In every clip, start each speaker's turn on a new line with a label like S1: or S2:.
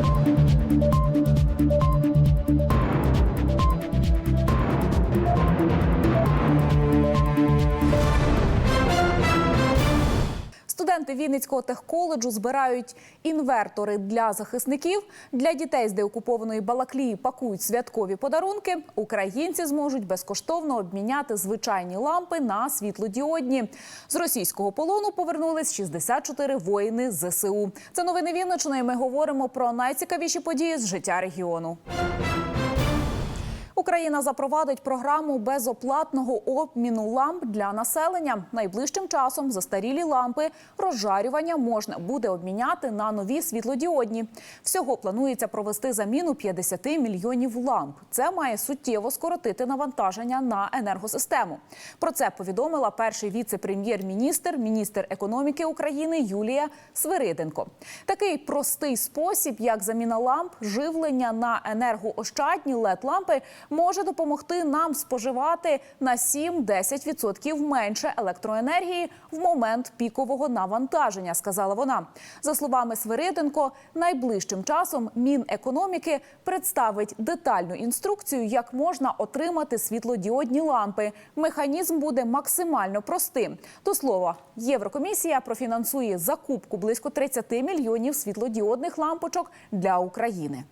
S1: Thank you. Студенти Вінницького техколеджу збирають інвертори для захисників. Для дітей з деокупованої Балаклії пакують святкові подарунки. Українці зможуть безкоштовно обміняти звичайні лампи на світлодіодні. З російського полону повернулись 64 воїни ЗСУ. Це новини Вінничини. Ми говоримо про найцікавіші події з життя регіону. Україна запровадить програму безоплатного обміну ламп для населення. Найближчим часом застарілі лампи розжарювання можна буде обміняти на нові світлодіодні. Всього планується провести заміну 50 мільйонів ламп. Це має суттєво скоротити навантаження на енергосистему. Про це повідомила перший віце-прем'єр-міністр, міністр економіки України Юлія Свириденко. Такий простий спосіб, як заміна ламп, живлення на енергоощадні led лампи може допомогти нам споживати на 7-10% менше електроенергії в момент пікового навантаження, сказала вона. За словами Свириденко, найближчим часом Мінекономіки представить детальну інструкцію, як можна отримати світлодіодні лампи. Механізм буде максимально простим. До слова, Єврокомісія профінансує закупку близько 30 мільйонів світлодіодних лампочок для України.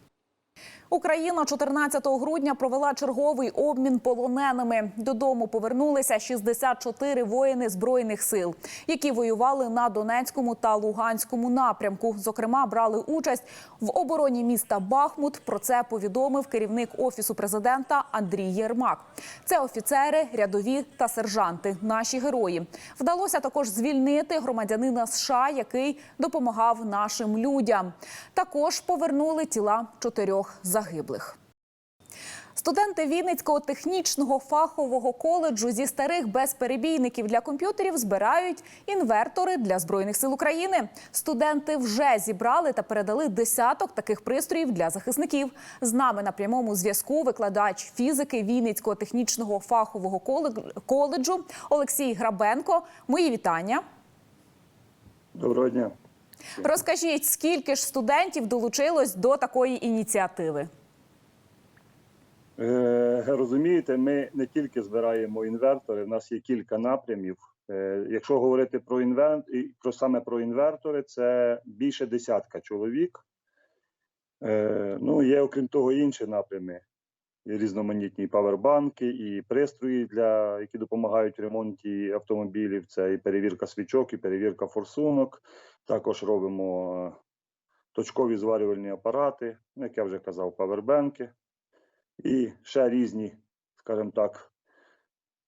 S1: Україна 14 грудня провела черговий обмін полоненими. Додому повернулися 64 воїни збройних сил, які воювали на Донецькому та Луганському напрямку. Зокрема, брали участь в обороні міста Бахмут. Про це повідомив керівник офісу президента Андрій Єрмак. Це офіцери, рядові та сержанти. Наші герої вдалося також звільнити громадянина США, який допомагав нашим людям. Також повернули тіла чотирьох загиблих. Студенти Вінницького технічного фахового коледжу зі старих безперебійників для комп'ютерів збирають інвертори для збройних сил України. Студенти вже зібрали та передали десяток таких пристроїв для захисників. З нами на прямому зв'язку викладач фізики Вінницького технічного фахового коле- коледжу Олексій Грабенко. Мої вітання.
S2: Доброго дня.
S1: Розкажіть, скільки ж студентів долучилось до такої ініціативи?
S2: Е, розумієте, ми не тільки збираємо інвертори, в нас є кілька напрямів. Е, якщо говорити про інвент і про саме про інвертори, це більше десятка чоловік. Е, ну, є, окрім того, інші напрями. Різноманітні павербанки і пристрої, для, які допомагають в ремонті автомобілів. Це і перевірка свічок, і перевірка форсунок. Також робимо е, точкові зварювальні апарати, ну, як я вже казав, павербенки і ще різні, скажімо так,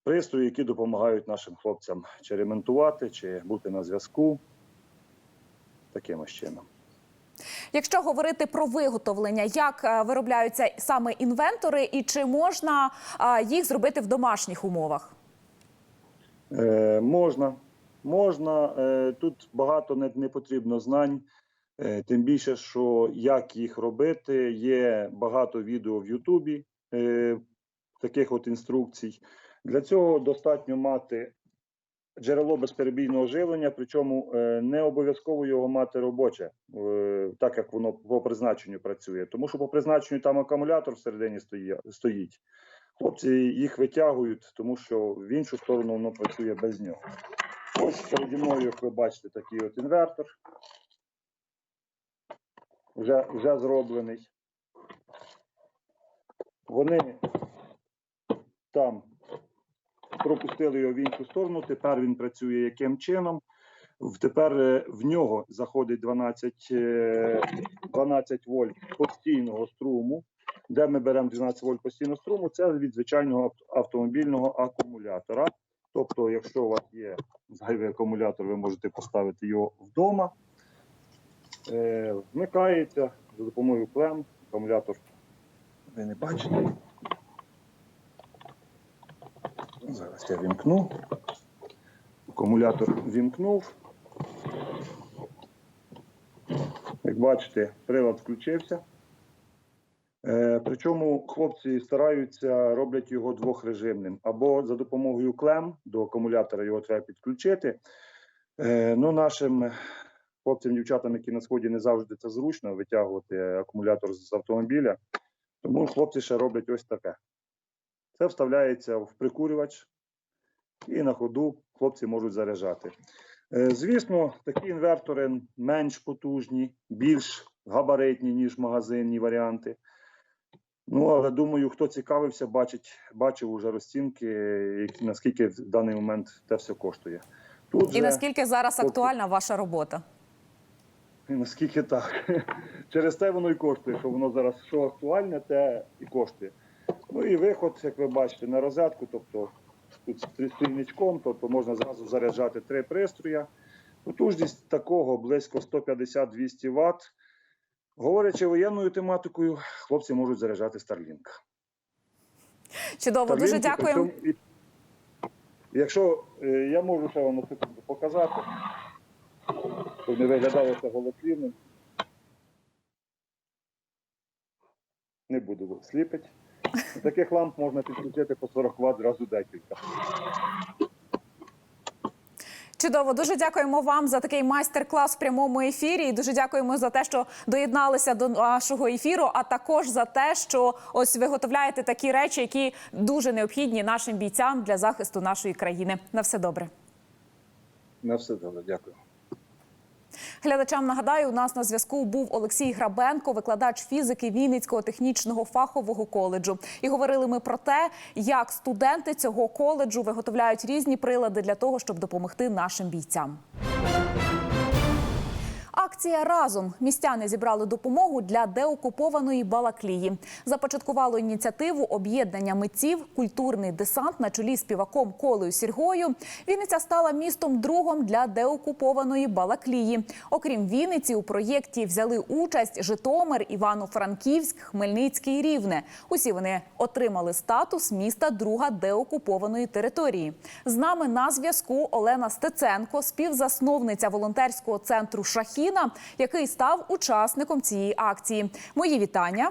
S2: пристрої, які допомагають нашим хлопцям чи ремонтувати, чи бути на зв'язку. Таким ось чином.
S1: Якщо говорити про виготовлення, як е, виробляються саме інвентори, і чи можна е, їх зробити в домашніх умовах?
S2: Е, можна, можна. Е, тут багато не, не потрібно знань. Тим більше, що як їх робити, є багато відео в Ютубі таких от інструкцій. Для цього достатньо мати джерело безперебійного живлення, причому е, не обов'язково його мати робоче, так як воно по призначенню працює. Тому що по призначенню там акумулятор всередині стоїть. Хлопці їх витягують, тому що в іншу сторону воно працює без нього. Ось переді мною, як ви бачите, такий от інвертор. Вже, вже зроблений. Вони там пропустили його в іншу сторону. Тепер він працює яким чином? Тепер е, в нього заходить 12, е, 12 вольт постійного струму. Де ми беремо 12 вольт постійного струму? Це від звичайного автомобільного акумулятора. Тобто, якщо у вас є зайвий акумулятор, ви можете поставити його вдома. Е, вмикається за допомогою клем. Акумулятор ви не бачите. Зараз я вімкну. Акумулятор вімкнув. Як бачите, прилад включився. Е, причому хлопці стараються, роблять його двохрежимним. Або за допомогою клем до акумулятора його треба підключити. Е, ну, нашим хлопцям, дівчатам, які на сході не завжди це зручно витягувати акумулятор з автомобіля. Тому хлопці ще роблять ось таке. Це вставляється в прикурювач, і на ходу хлопці можуть заряджати. Е, Звісно, такі інвертори менш потужні, більш габаритні, ніж магазинні варіанти. Ну, але думаю, хто цікавився, бачить, бачив уже розцінки, наскільки в даний момент те все коштує. Тут
S1: І наскільки зараз актуальна ваша робота?
S2: і наскільки так. Через те воно і коштує, що воно зараз що актуальне, те і коштує. Ну і виход, як ви бачите, на розетку, тобто тут з стрі- стрільничком, тобто можна зразу заряджати три пристрої. Потужність такого близько 150-200 Вт. Говорячи воєнною тематикою, хлопці можуть заряджати Starlink.
S1: Чудово, дуже дякуємо.
S2: Якщо е, я можу ще вам на секунду показати, щоб не виглядало це голослівним. Не буду сліпити. Таких ламп можна підключити по 40 Вт зразу декілька.
S1: Чудово, дуже дякуємо вам за такий майстер-клас в прямому ефірі. І дуже дякуємо за те, що доєдналися до нашого ефіру, а також за те, що ось виготовляєте такі речі, які дуже необхідні нашим бійцям для захисту нашої країни. На все добре.
S2: На все добре, дякую.
S1: Глядачам нагадаю, у нас на зв'язку був Олексій Грабенко, викладач фізики Вінницького технічного фахового коледжу. І говорили ми про те, як студенти цього коледжу виготовляють різні прилади для того, щоб допомогти нашим бійцям. Акція разом містяни зібрали допомогу для деокупованої Балаклії. Започаткувало ініціативу об'єднання митців культурний десант на чолі з співаком Колею Сіргою. Вінниця стала містом другом для деокупованої Балаклії. Окрім Вінниці, у проєкті взяли участь Житомир, Івано-Франківськ, Хмельницький і Рівне. Усі вони отримали статус міста друга деокупованої території. З нами на зв'язку Олена Стеценко, співзасновниця волонтерського центру Шахіна, який став учасником цієї акції. Мої вітання.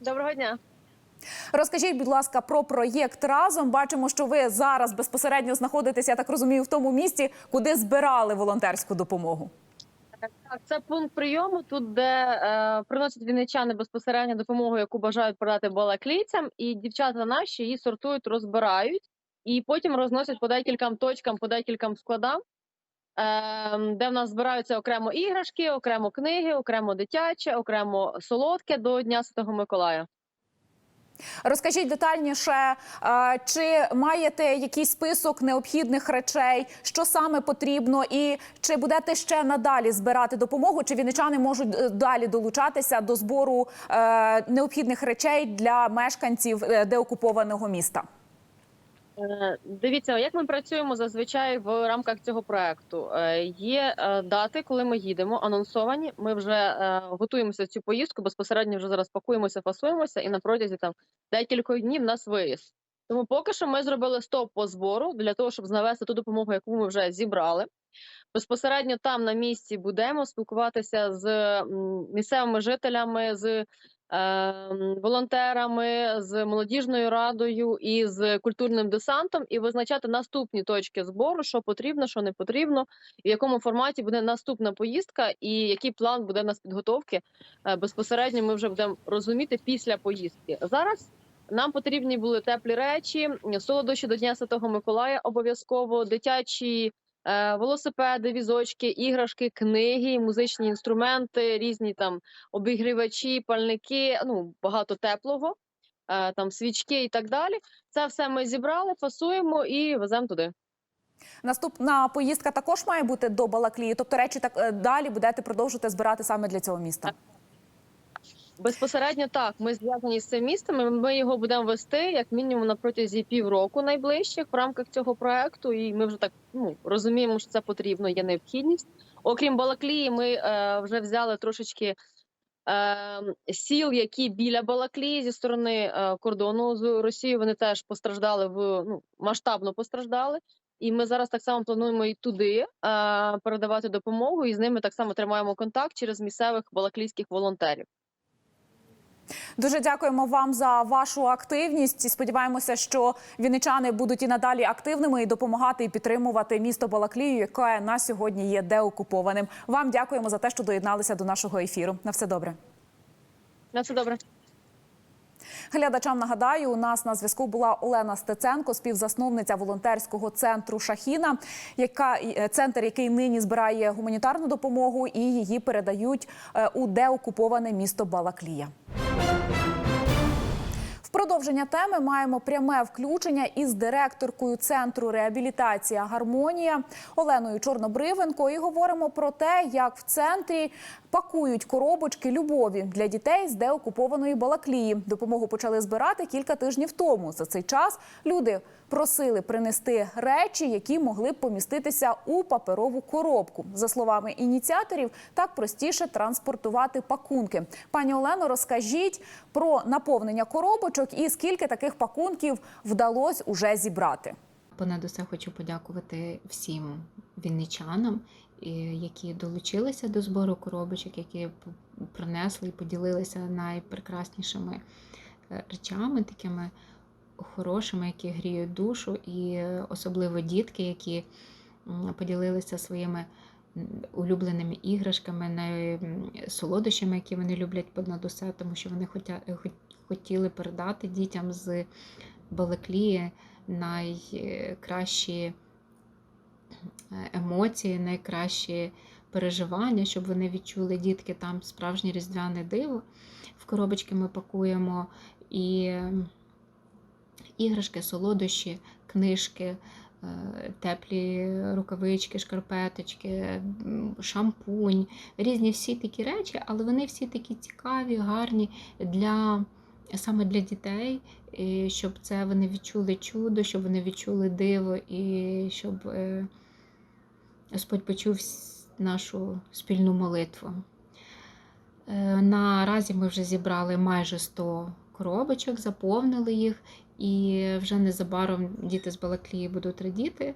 S3: Доброго дня.
S1: Розкажіть, будь ласка, про проєкт разом. Бачимо, що ви зараз безпосередньо знаходитеся, я так розумію, в тому місці, куди збирали волонтерську допомогу.
S3: Так, це пункт прийому, тут де е, приносять вінничани безпосередньо допомогу, яку бажають продати балаклійцям, і дівчата наші її сортують, розбирають і потім розносять по декільком точкам, по декільком складам, де в нас збираються окремо іграшки, окремо книги, окремо дитяче, окремо солодке до Дня Святого Миколая.
S1: Розкажіть детальніше, е, чи маєте якийсь список необхідних речей, що саме потрібно, і чи будете ще надалі збирати допомогу? Чи вінничани можуть е, далі долучатися до збору е, необхідних речей для мешканців деокупованого міста?
S3: Е, Дивіться, як ми працюємо зазвичай в рамках цього проекту. Е, Є е, дати, коли ми їдемо, анонсовані. Ми вже готуємося в цю поїздку. Безпосередньо вже зараз пакуємося, фасуємося, і на протязі там декількох днів нас виїзд. Тому поки що ми зробили стоп по збору для того, щоб навести ту допомогу, яку ми вже зібрали. Безпосередньо там на місці будемо спілкуватися з місцевими жителями, з волонтерами, з молодіжною радою і з культурним десантом, і визначати наступні точки збору, що потрібно, що не потрібно, в якому форматі буде наступна поїздка, і який план буде нас підготовки. Е, Безпосередньо ми вже будемо розуміти після поїздки. Зараз. Нам потрібні були теплі речі, солодощі до Дня Святого Миколая, обов'язково дитячі велосипеди, візочки, іграшки, книги, музичні інструменти, різні там обігрівачі, пальники, ну багато теплого, е, там свічки і так далі. Це все ми зібрали, фасуємо і веземо туди.
S1: Наступна поїздка також має бути до Балаклії, тобто речі так е, далі будете продовжувати збирати саме для цього міста.
S3: Безпосередньо так, ми зв'язані з цим містом. Ми його будемо вести як мінімум на протязі півроку найближчих в рамках цього проекту. І ми вже так ну розуміємо, що це потрібно, є необхідність. Окрім Балаклії, ми е, вже взяли трошечки е, сіл, які біля Балаклії зі сторони е, кордону з Росією. Вони теж постраждали в ну масштабно постраждали. І ми зараз так само плануємо і туди е, передавати допомогу, і з ними так само тримаємо контакт через місцевих балаклійських волонтерів.
S1: Дуже дякуємо вам за вашу активність. І Сподіваємося, що вінничани будуть і надалі активними і допомагати і підтримувати місто Балаклію, яке на сьогодні є деокупованим. Вам дякуємо за те, що доєдналися до нашого ефіру. На все добре.
S3: На все добре.
S1: Глядачам нагадаю, у нас на зв'язку була Олена Стеценко, співзасновниця волонтерського центру Шахіна, яка е, центр, який нині збирає гуманітарну допомогу, і її передають е, у деокуповане місто Балаклія. Продовження теми маємо пряме включення із директоркою центру реабілітація Гармонія Оленою Чорнобривенко. І говоримо про те, як в центрі пакують коробочки любові для дітей з деокупованої Балаклії. Допомогу почали збирати кілька тижнів тому. За цей час люди просили принести речі, які могли б поміститися у паперову коробку. За словами ініціаторів, так простіше транспортувати пакунки. Пані Олено, розкажіть про наповнення коробочок і скільки таких пакунків вдалося уже зібрати.
S4: Понад усе хочу подякувати всім вінничанам, які долучилися до збору коробочок, які принесли і поділилися найпрекраснішими е, речами, такими хорошими, які гріють душу, і е, особливо дітки, які поділилися своїми улюбленими іграшками, найсолодощами, які вони люблять понад усе, тому що вони хотіли передати дітям з Балаклії найкращі емоції, найкращі переживання, щоб вони відчули дітки там справжнє різдвяне диво. В коробочки ми пакуємо і іграшки, солодощі, книжки, е, теплі рукавички, шкарпеточки, шампунь, різні всі такі речі, але вони всі такі цікаві, гарні для саме для дітей, і щоб це вони відчули чудо, щоб вони відчули диво, і щоб е, Господь почув нашу спільну молитву. Е, Наразі ми вже зібрали майже 100 коробочок, заповнили їх, і вже незабаром діти з Балаклії будуть радіти.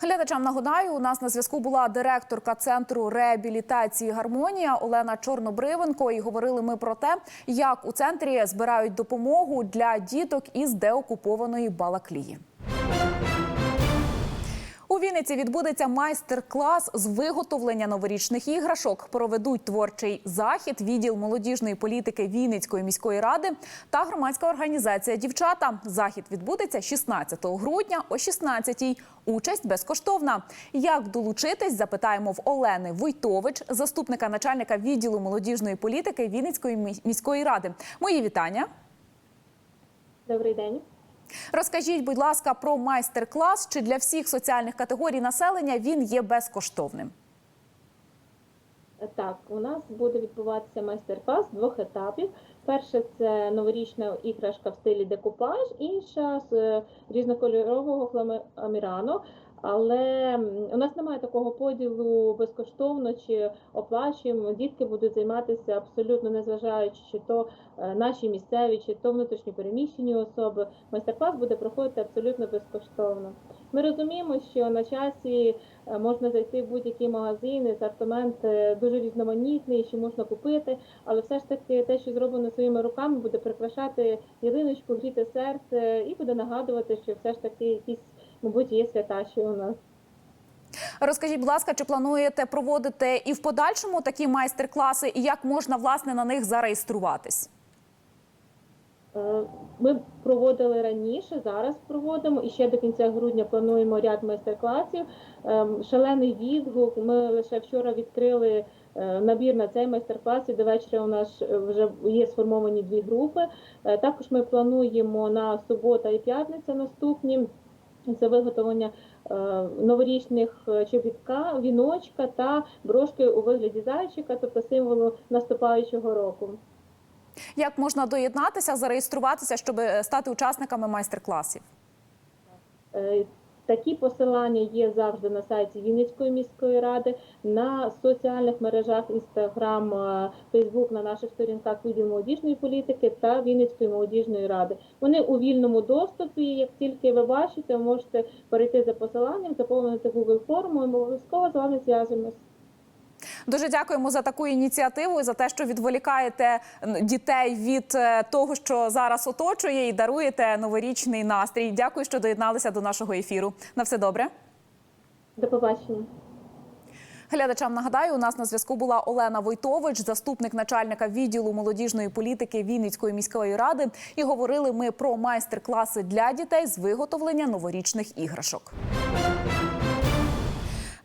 S1: Глядачам нагадаю, у нас на зв'язку була директорка центру реабілітації Гармонія Олена Чорнобривенко. І говорили ми про те, як у центрі збирають допомогу для діток із деокупованої Балаклії. Вінниці відбудеться майстер-клас з виготовлення новорічних іграшок. Проведуть творчий захід, відділ молодіжної політики Вінницької міської ради та громадська організація Дівчата. Захід відбудеться 16 грудня о 16-й. Участь безкоштовна. Як долучитись, запитаємо в Олени Войтович, заступника начальника відділу молодіжної політики Вінницької міської ради. Мої вітання.
S5: Добрий день.
S1: Розкажіть, будь ласка, про майстер-клас. Чи для всіх соціальних категорій населення він є безкоштовним?
S5: Так, у нас буде відбуватися майстер-клас двох етапів. Перше це новорічна іграшка в стилі декупаж, інша з е, різнокольорового фламеамірану. Але у нас немає такого поділу безкоштовно чи оплачуємо. Дітки будуть займатися абсолютно незважаючи, чи то е, наші місцеві, чи то внутрішньо переміщені особи. Майстер-клас буде проходити абсолютно безкоштовно. Ми розуміємо, що на часі е, можна зайти в будь-який магазин, і асортимент е, дуже різноманітний, що можна купити, але все ж таки те, що зроблено своїми руками, буде прикрашати ялиночку, гріти серце і буде нагадувати, що все ж таки якісь, мабуть, є свята, що у нас.
S1: Розкажіть, будь ласка, чи плануєте проводити і в подальшому такі майстер-класи, і як можна власне на них зареєструватись?
S5: Е, Ми проводили раніше, зараз проводимо і ще до кінця грудня плануємо ряд майстер-класів. Ем, Шалений відгук. Ми лише вчора відкрили е, набір на цей майстер-клас. І до вечора у нас вже є сформовані дві групи. Е, Також ми плануємо на субота і п'ятниця наступні. Це виготовлення е, новорічних е, чобітка, віночка та брошки у вигляді зайчика, тобто символу наступаючого року.
S1: Як можна доєднатися, зареєструватися, щоб е, стати учасниками майстер-класів?
S5: Такі посилання є завжди на сайті Вінницької міської ради, на соціальних мережах Instagram, Фейсбук на наших сторінках відділ молодіжної політики та Вінницької молодіжної ради. Вони у вільному доступі. Як тільки ви бачите, можете перейти за посиланням, заповнити Google форму, і ми обов'язково з вами зв'яжемось.
S1: Дуже дякуємо за таку ініціативу і за те, що відволікаєте дітей від е, того, що зараз оточує, і даруєте новорічний настрій. Дякую, що доєдналися до нашого ефіру. На все добре.
S5: До побачення.
S1: Глядачам нагадаю, у нас на зв'язку була Олена Войтович, заступник начальника відділу молодіжної політики Вінницької міської ради. І говорили ми про майстер-класи для дітей з виготовлення новорічних іграшок.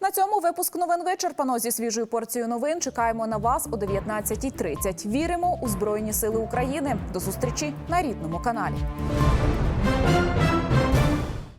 S1: На цьому випуск новин вичерпано. Зі свіжою порцією новин чекаємо на вас о 19.30. Віримо у Збройні Сили України. До зустрічі на рідному каналі.